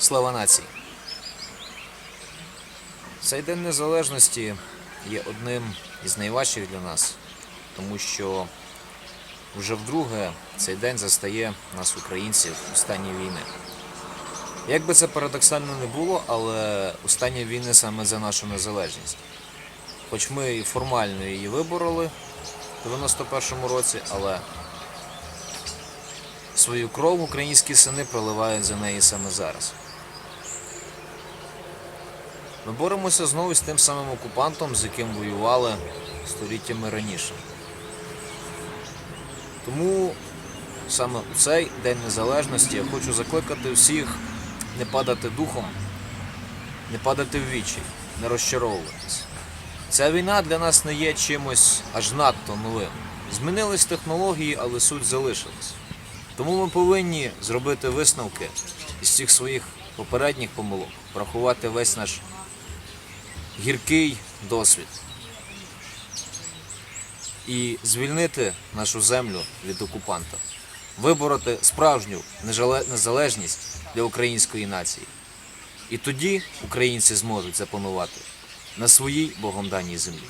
Слава нації! Цей День Незалежності є одним із найважчих для нас, тому що вже вдруге цей день застає нас, українців, у стані війни. Як би це парадоксально не було, але у стані війни саме за нашу незалежність. Хоч ми і формально її вибороли в 91-му році, але свою кров українські сини проливають за неї саме зараз. Ми боремося знову з тим самим окупантом, з яким воювали століттями раніше. Тому саме у цей День Незалежності я хочу закликати всіх не падати духом, не падати в вічі, не розчаровуватись. Ця війна для нас не є чимось аж надто новим. Змінились технології, але суть залишилась. Тому ми повинні зробити висновки із цих своїх попередніх помилок, врахувати весь наш гіркий досвід і звільнити нашу землю від окупанта, вибороти справжню незалежність для української нації. І тоді українці зможуть запанувати на своїй богом даній землі.